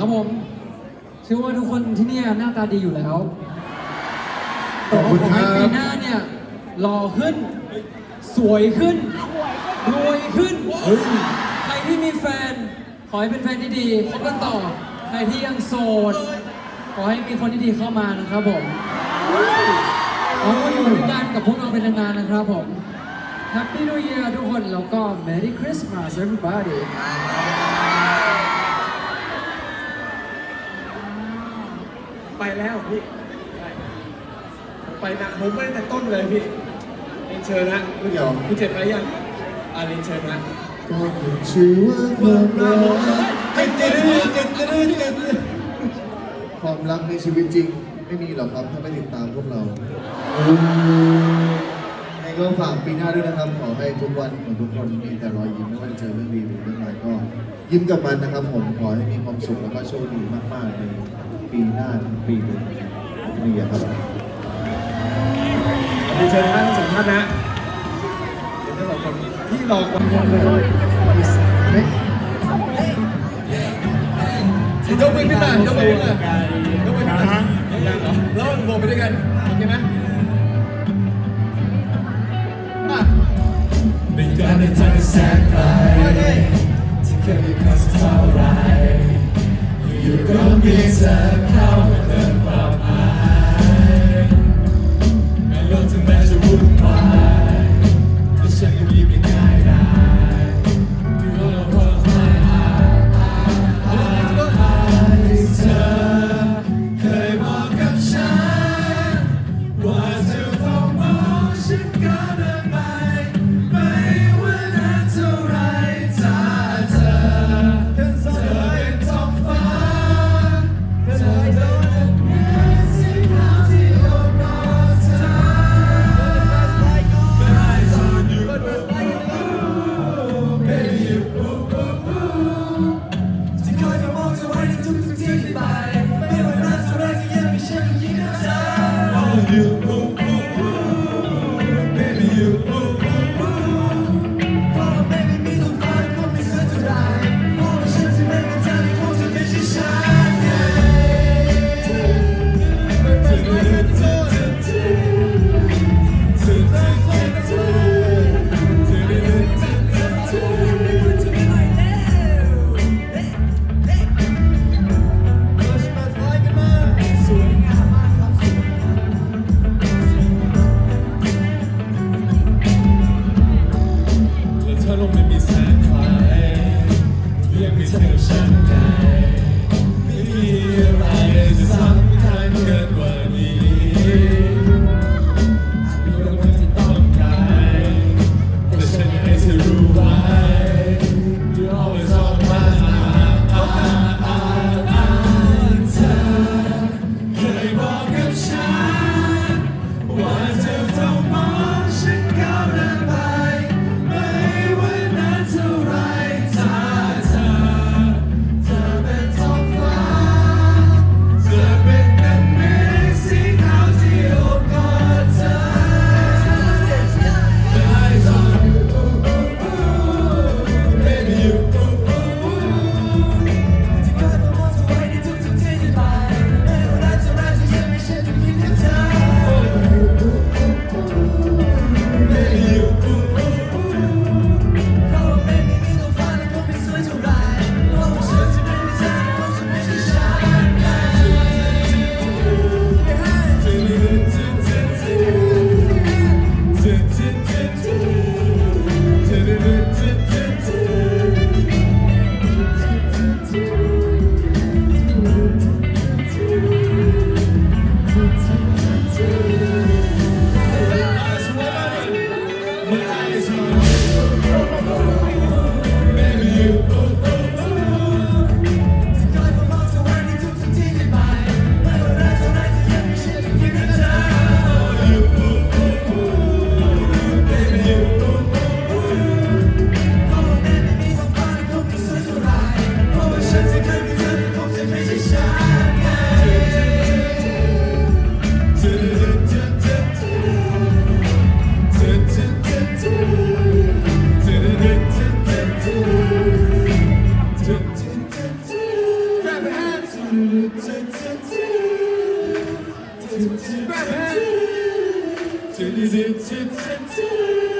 ครับผมเชื่อว่าทุกคนที่เนี่ยหน้าตาดีอยู่แล้วขอบคุณขอครัให้ปีบหน้าเนี่ยหล่อขึ้น สวยขึ้นรวยขึ้น ใครที่มีแฟน ขอให้เป็นแฟนที่ดีคบกันต่อ ใครที่ยังโสด ขอให้มีคนที่ดีเข้ามานะครับผมขอให้อยู่ด้วยกันกับพวกเราเป็นนานๆนะครับผม Happy New Year ทุกคน แล้วก็ Merry Christmas everybody ไป แล้วพี่ใช่ผมไปนะผมไปตั้งแต่ต้นเลยพี่เรียนเชิญนะเดี๋ยวคุณเจ็บไปยังอ่าเรียนเชิญนะก็คือชื่อว่าความรักให้เจ็ดเจ็ดเจ็ดเจ็ดความรักในชีวิตจริง ไม่มีหรอกครับถ้าไม่ติดตามพวกเรายังไงก็ฝากปีหน้าด้วยนะครับ ขอให้ทุกวันของทุกคนมีแต่รอยยิ้มไม่ว่าจะเจอเรื่องดีหรือเรื่องอะไรก็ยิ้มกับมันนะครับ ผมขอให้มีความสุขแล้วก็โชคดีมากๆใน ปีหน้าทั้งปีเลยนี่ครับเรียนเชิญท่านสองท่านนะเดี๋ยวทั้งสองคนที่รอคนเลยยกมือขึ้นมายกมือขึ้นมายกมือขึ้นมาแล้วโบกไปด้วยกัน It's a cowboy. ยกไม่เธอฉันไง แ